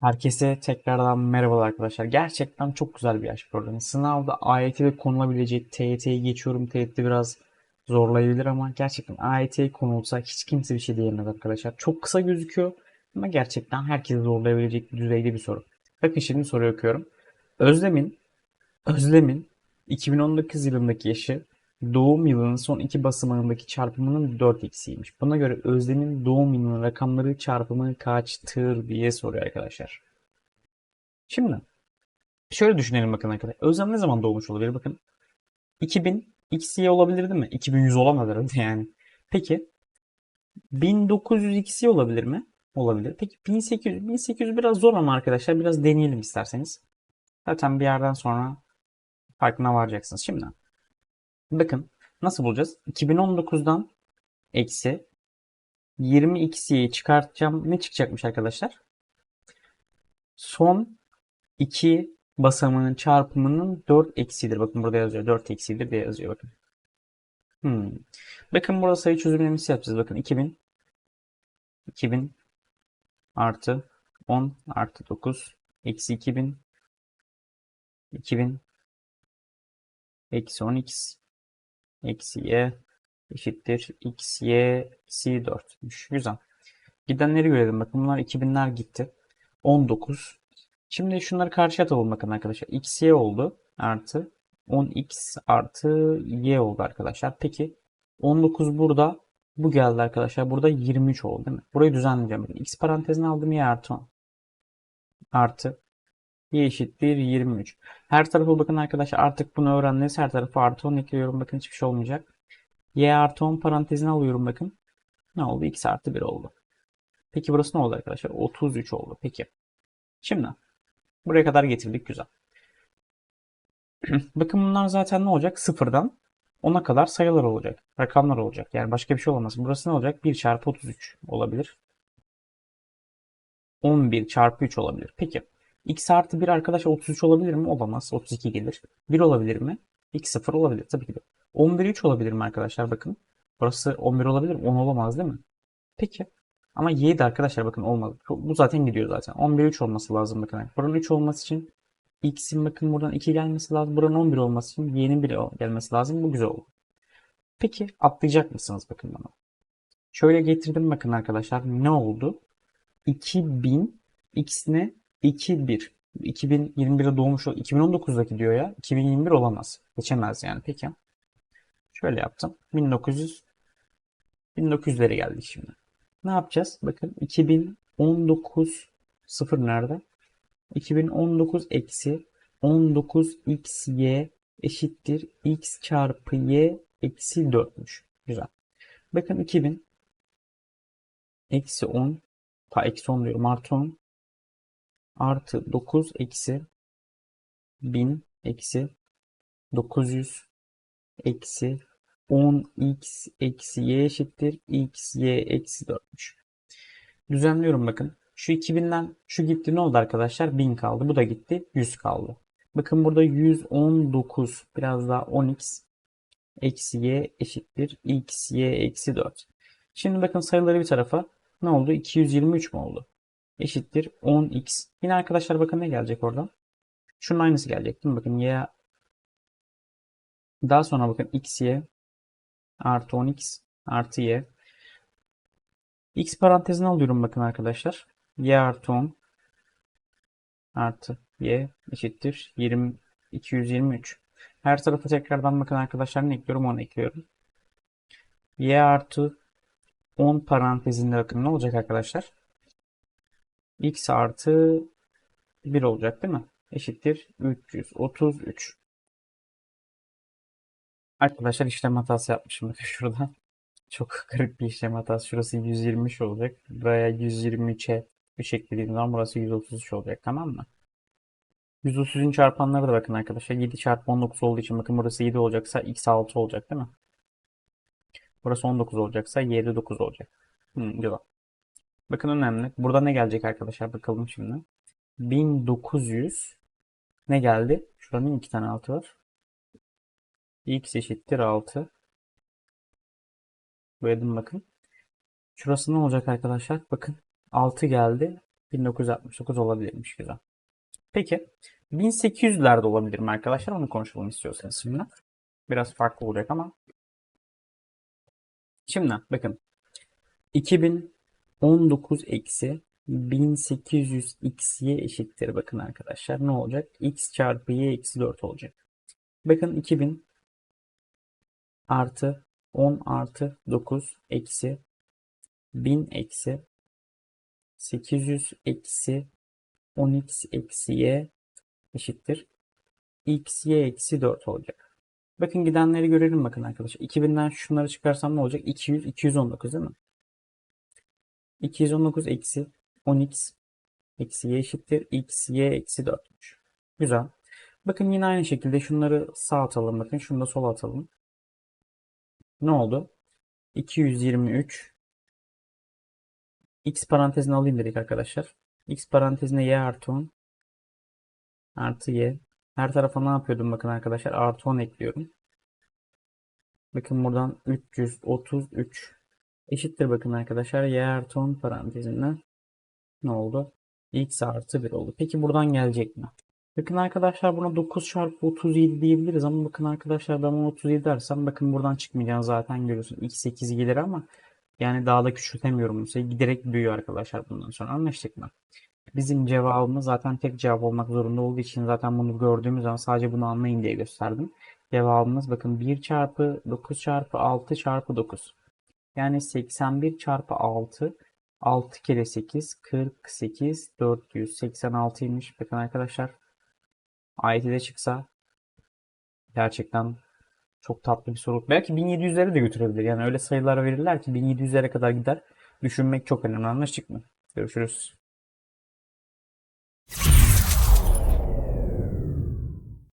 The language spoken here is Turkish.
Herkese tekrardan merhabalar arkadaşlar. Gerçekten çok güzel bir yaş programı. Sınavda AYT'de konulabilecek TYT'yi geçiyorum. TYT biraz zorlayabilir ama gerçekten AYT'ye konulsa hiç kimse bir şey diyemez arkadaşlar. Çok kısa gözüküyor ama gerçekten herkesi zorlayabilecek düzeyde bir soru. Bakın şimdi soruyu okuyorum. Özlem'in Özlem'in 2019 yılındaki yaşı doğum yılının son iki basamağındaki çarpımının 4x'iymiş. Buna göre Özlem'in doğum yılının rakamları çarpımı kaçtır diye soruyor arkadaşlar. Şimdi şöyle düşünelim bakın arkadaşlar. Özlem ne zaman doğmuş olabilir? Bakın 2000 XY olabilir değil mi? 2100 olamaz herhalde yani. Peki 1900 XY olabilir mi? Olabilir. Peki 1800 1800 biraz zor ama arkadaşlar biraz deneyelim isterseniz. Zaten bir yerden sonra farkına varacaksınız. Şimdi bakın nasıl bulacağız? 2019'dan eksi 20 x'yi çıkartacağım. Ne çıkacakmış arkadaşlar? Son 2 basamağının çarpımının 4 eksidir. Bakın burada yazıyor. 4 eksidir diye yazıyor bakın. Hmm. Bakın burada sayı çözümlemesi yapacağız. Bakın 2000 2000 artı 10 artı 9 eksi 2000 2000 eksi 10x eksi y eşittir x y eksi 4'müş. Güzel. Gidenleri görelim. Bakın bunlar 2000'ler gitti. 19. Şimdi şunları karşıya atalım bakın arkadaşlar. x y oldu artı 10x artı y oldu arkadaşlar. Peki 19 burada bu geldi arkadaşlar. Burada 23 oldu değil mi? Burayı düzenleyeceğim. X parantezine aldım y artı 10. Artı y eşittir 23. Her tarafa bakın arkadaşlar artık bunu öğrendiniz. Her tarafa artı 10 ekliyorum. Bakın hiçbir şey olmayacak. y artı 10 parantezine alıyorum bakın. Ne oldu? x artı 1 oldu. Peki burası ne oldu arkadaşlar? 33 oldu. Peki. Şimdi buraya kadar getirdik. Güzel. bakın bunlar zaten ne olacak? Sıfırdan 10'a kadar sayılar olacak. Rakamlar olacak. Yani başka bir şey olamaz. Burası ne olacak? 1 çarpı 33 olabilir. 11 çarpı 3 olabilir. Peki. X artı 1 arkadaşlar 33 olabilir mi? Olamaz. 32 gelir. 1 olabilir mi? x 0 olabilir. Tabii ki de. 11 3 olabilir mi arkadaşlar? Bakın. Burası 11 olabilir mi? 10 olamaz değil mi? Peki. Ama y de arkadaşlar bakın olmaz. Bu zaten gidiyor zaten. 11 3 olması lazım bakın. Buranın 3 olması için x'in bakın buradan 2 gelmesi lazım. Buranın 11 olması için y'nin 1 gelmesi lazım. Bu güzel oldu. Peki atlayacak mısınız bakın bana? Şöyle getirdim bakın arkadaşlar. Ne oldu? 2000 x ne? 21. 2021'de doğmuş o 2019'daki diyor ya. 2021 olamaz. Geçemez yani. Peki. Şöyle yaptım. 1900 1900'lere geldik şimdi. Ne yapacağız? Bakın 2019 sıfır nerede? 2019 eksi 19xy eşittir x çarpı y eksi 4'müş. Güzel. Bakın 2000 eksi 10 ta eksi 10 diyorum artı 10 artı 9 eksi 1000 eksi 900 eksi 10x eksi y eşittir x y eksi 4'müş. Düzenliyorum bakın. Şu 2000'den şu gitti ne oldu arkadaşlar? 1000 kaldı. Bu da gitti. 100 kaldı. Bakın burada 119 biraz daha 10x eksi y eşittir x y eksi 4. Şimdi bakın sayıları bir tarafa ne oldu? 223 mi oldu? Eşittir 10x. Yine arkadaşlar bakın ne gelecek oradan? Şunun aynısı gelecek değil mi? Bakın y daha sonra bakın x y artı 10x artı y. x parantezine alıyorum bakın arkadaşlar. y artı 10 artı y eşittir 20 223. Her tarafa tekrardan bakın arkadaşlar ne ekliyorum? 10 ekliyorum. y artı 10 parantezinde bakın ne olacak arkadaşlar? X artı 1 olacak değil mi? Eşittir 333. Arkadaşlar işlem hatası yapmışım bakın şurada. Çok garip bir işlem hatası. Şurası 123 olacak. Buraya 123'e 3 eklediğim zaman burası 133 olacak tamam mı? 133'ün çarpanları da bakın arkadaşlar. 7 çarpı 19 olduğu için bakın burası 7 olacaksa x 6 olacak değil mi? Burası 19 olacaksa y 9 olacak. Hmm, güzel. Bakın önemli. Burada ne gelecek arkadaşlar bakalım şimdi. 1900 ne geldi? Şuranın iki tane altı var. x eşittir 6. Boyadım bakın. Şurası ne olacak arkadaşlar? Bakın 6 geldi. 1969 olabilirmiş güzel. Peki 1800'lerde olabilir mi arkadaşlar? Onu konuşalım istiyorsanız şimdi. Biraz farklı olacak ama. Şimdi bakın. 2019 eksi 1800 x'ye eşittir bakın arkadaşlar. Ne olacak? x çarpı y eksi 4 olacak. Bakın 2000 artı 10 artı 9 eksi 1000 eksi 800 eksi 10x eksi y eşittir. x y eksi 4 olacak. Bakın gidenleri görelim bakın arkadaşlar. 2000'den şunları çıkarsam ne olacak? 200, 219 değil mi? 219 eksi 10x eksi y eşittir. x y eksi 4'müş. Güzel. Bakın yine aynı şekilde şunları sağ atalım. Bakın şunu da sola atalım. Ne oldu? 223 x parantezine alayım dedik arkadaşlar. x parantezine y artı 10 artı y. Her tarafa ne yapıyordum bakın arkadaşlar. Artı 10 ekliyorum. Bakın buradan 333 eşittir bakın arkadaşlar. Y artı 10 parantezinde ne oldu? x artı 1 oldu. Peki buradan gelecek mi? Bakın arkadaşlar buna 9 çarpı 37 diyebiliriz ama bakın arkadaşlar ben bunu 37 dersem bakın buradan çıkmayacağını zaten görüyorsun. x 8 gelir ama yani daha da küçültemiyorum sayıyı. Giderek büyüyor arkadaşlar bundan sonra. Anlaştık mı? Bizim cevabımız zaten tek cevap olmak zorunda olduğu için zaten bunu gördüğümüz zaman sadece bunu anlayın diye gösterdim. Cevabımız bakın 1 çarpı 9 çarpı 6 çarpı 9. Yani seksen bir çarpı altı. Altı kere sekiz. Kırk sekiz. Dört yüz. Seksen altıymış. Bakın arkadaşlar. AYT'de çıksa gerçekten çok tatlı bir soru. Belki 1700'lere de götürebilir. Yani öyle sayılar verirler ki 1700'lere kadar gider. Düşünmek çok önemli. Anlaştık mı? Görüşürüz.